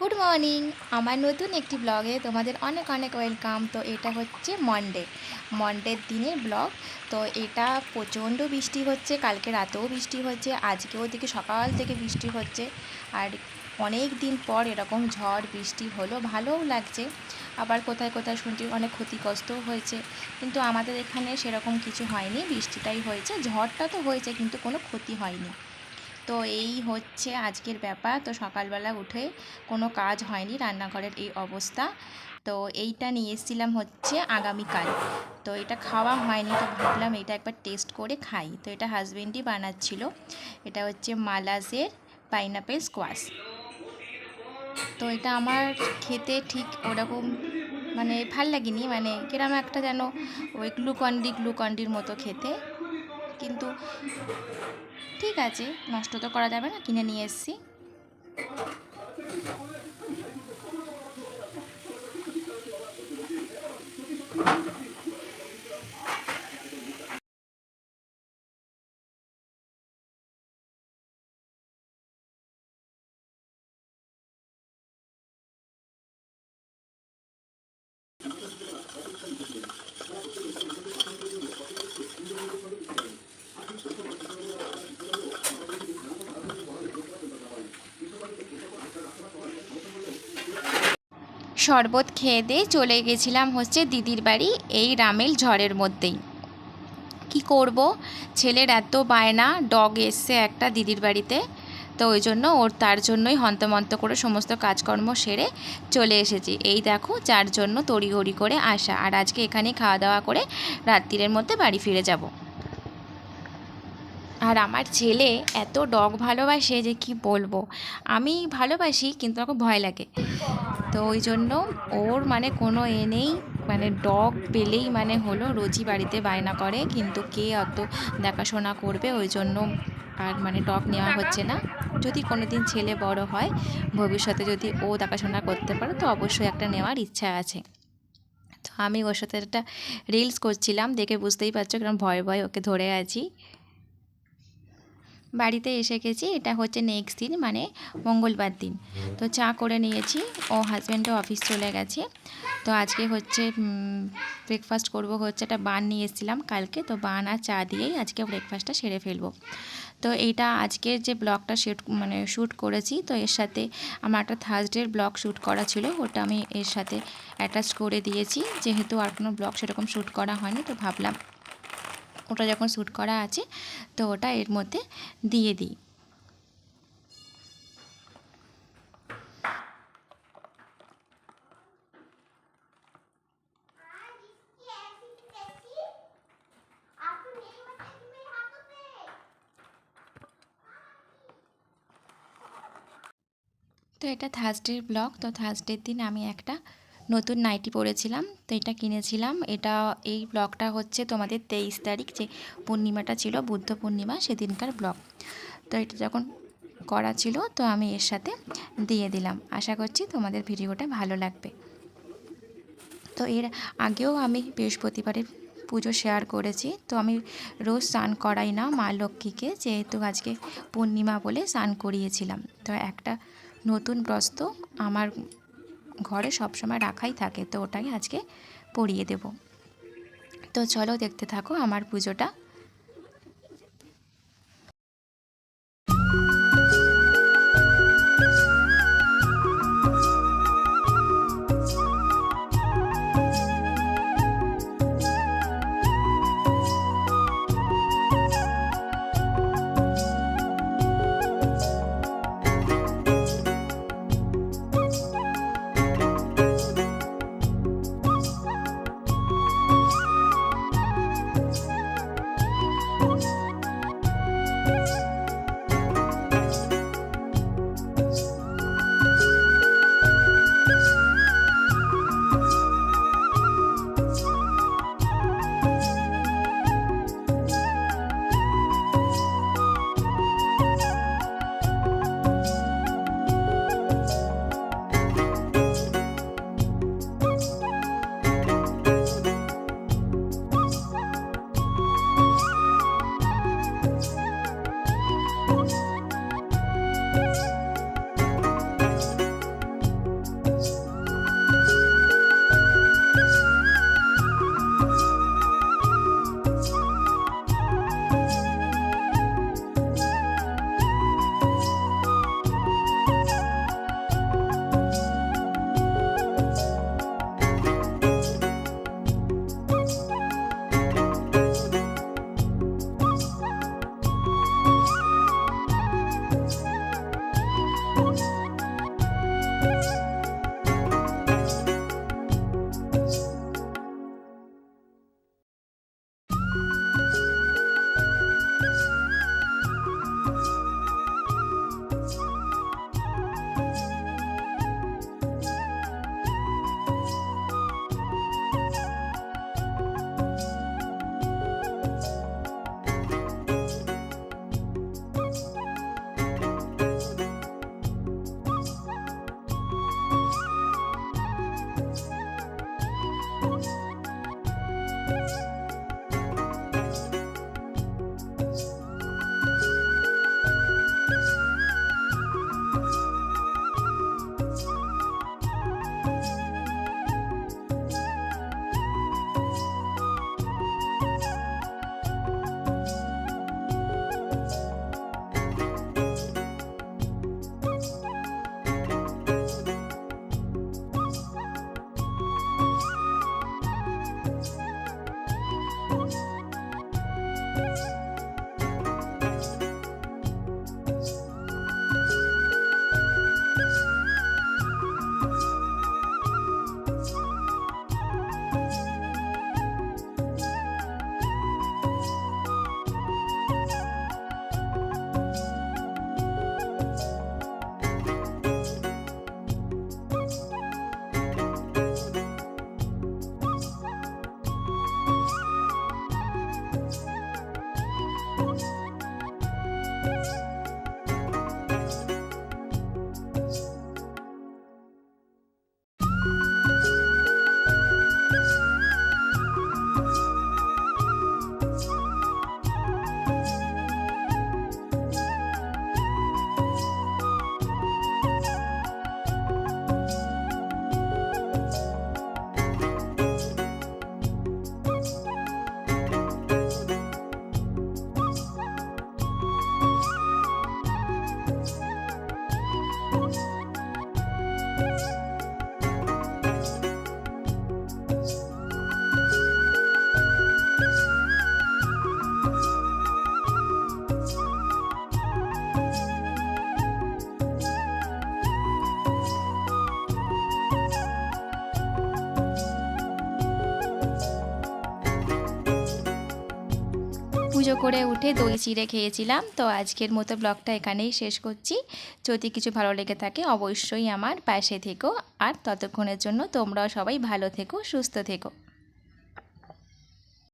Good morning আমার নতুন একটি ব্লগে তোমাদের অনেক অনেক ওয়েলকাম তো এটা হচ্ছে মন্ডে মন্ডের দিনের ব্লগ তো এটা প্রচণ্ড বৃষ্টি হচ্ছে। কালকে রাতেও বৃষ্টি হচ্ছে। আজকেও দিকে সকাল থেকে বৃষ্টি হচ্ছে। আর অনেক দিন পর এরকম ঝড়, বৃষ্টি হলো। ভালোও লাগছে। আবার কোথায় কোথায় শুনছি অনেক ক্ষতিগ্রস্তও হয়েছে। কিন্তু আমাদের এখানে সেরকম কিছু হয়নি। বৃষ্টিটাই হয়েছে। ঝড়টা তো হয়েছে, কিন্তু কোনো ক্ষতি হয়নি। তো এই হচ্ছে আজকের ব্যাপার। তো সকালবেলা উঠে কোনো কাজ হয়নি রান্নাঘরের এই অবস্থা। তো এইটা নিয়ে এসেছিলাম হচ্ছে আগামীকাল। তো এটা খাওয়া হয়নি তো ভাবলাম এটা একবার টেস্ট করে খাই। তো এটা হাজবেন্ডই বানাচ্ছিল। এটা হচ্ছে মালাজের পাইনাপেল স্কোয়াশ। তো এটা আমার খেতে ঠিক ওরকম মানে ভালো লাগেনি। মানে কিরম একটা যেন ওই গ্লুকন্ডি গ্লুকন্ডির মতো খেতে। কিন্তু ঠিক আছে নষ্ট তো করা যাবে না কিনে নিয়ে এসেছি। শরবত খেয়ে দিয়ে চলে গেছিলাম হচ্ছে দিদির বাড়ি, এই রামেল ঝড়ের মধ্যেই। কি করব? ছেলের এত বায়না, ডগ এসছে একটা দিদির বাড়িতে, তো ওই জন্য ওর তার জন্যই হন্তমন্ত করে সমস্ত কাজকর্ম সেরে চলে এসেছি। এই দেখো, যার জন্য তড়িঘড়ি করে আসা। আর আজকে এখানে খাওয়া দাওয়া করে রাত্রিরের মধ্যে বাড়ি ফিরে যাব। আর আমার ছেলে এত ডগ ভালোবাসে যে কি বলব? আমি ভালোবাসি, কিন্তু আমাকে ভয় লাগে। তো ওই জন্য ওর মানে কোনো এ নেই মানে ডগ পেলেই মানে হলো রোজই বাড়িতে বায়না করে, কিন্তু কে অত দেখাশোনা করবে, ওই জন্য আর মানে ডগ নেওয়া হচ্ছে না। যদি কোনো দিন ছেলে বড় হয়, ভবিষ্যতে যদি ও দেখাশোনা করতে পারে, তো অবশ্যই একটা নেওয়ার ইচ্ছা আছে। তো আমি ওর সাথে একটা রিলস করছিলাম, দেখে বুঝতেই পারছ কারণ ভয়ে ভয়ে ওকে ধরে আছি। বাড়িতে এসে গেছি। এটা হচ্ছে নেক্সট দিন মানে মঙ্গলবার দিন। তো চা করে নিয়েছি। ও হাজব্যান্ডও অফিস চলে গেছে। তো আজকে হচ্ছে ব্রেকফাস্ট করব হচ্ছে একটা বান নিয়ে এসেছিলাম কালকে। তো বান আর চা দিয়েই আজকে ব্রেকফাস্টটা সেরে ফেলব। তো এইটা আজকের যে ব্লগটা শ্যুট মানে শ্যুট করেছি, তো এর সাথে আমার একটা থার্সডের ব্লগ শ্যুট করা ছিল। ওটা আমি এর সাথে অ্যাটাচ করে দিয়েছি। যেহেতু আর কোনো ব্লগ সেরকম শ্যুট করা হয়নি, তো ভাবলাম ওটা যখন শ্যুট করা আছে, তো ওটা এর মধ্যে দিয়ে দিই। তো এটা থার্সডের ব্লগ তো থার্সডের দিন আমি একটা নতুন নাইটি পরেছিলাম, তো এটা কিনেছিলাম। এটা এই ব্লগটা হচ্ছে তোমাদের তেইশ তারিখ, যে পূর্ণিমাটা ছিল, বুদ্ধ পূর্ণিমা, সেদিনকার ব্লগ। তো এটা যখন করা ছিল, তো আমি এর সাথে দিয়ে দিলাম। আশা করছি তোমাদের ভিডিওটা ভালো লাগবে। তো এর আগেও আমি বৃহস্পতিবারের পুজো শেয়ার করেছি, তো আমি রোজ স্নান করাই না মা লক্ষ্মীকে, যেহেতু আজকে পূর্ণিমা বলে স্নান করিয়েছিলাম। তো একটা নতুন বস্ত্র আমার ঘরে সবসময় রাখাই থাকে, তো ওটাই আজকে পরিয়ে দেব। তো চলো দেখতে থাকো আমার পুজোটা। পুজো করে উঠে দই চিড়ে খেয়েছিলাম। তো আজকের মতো ব্লগটা এখানেই শেষ করছি। যদি কিছু ভালো লেগে থাকে অবশ্যই আমার পাশে থেকো। আর ততক্ষণের জন্য তোমরাও সবাই ভালো থেকো, সুস্থ থেকো।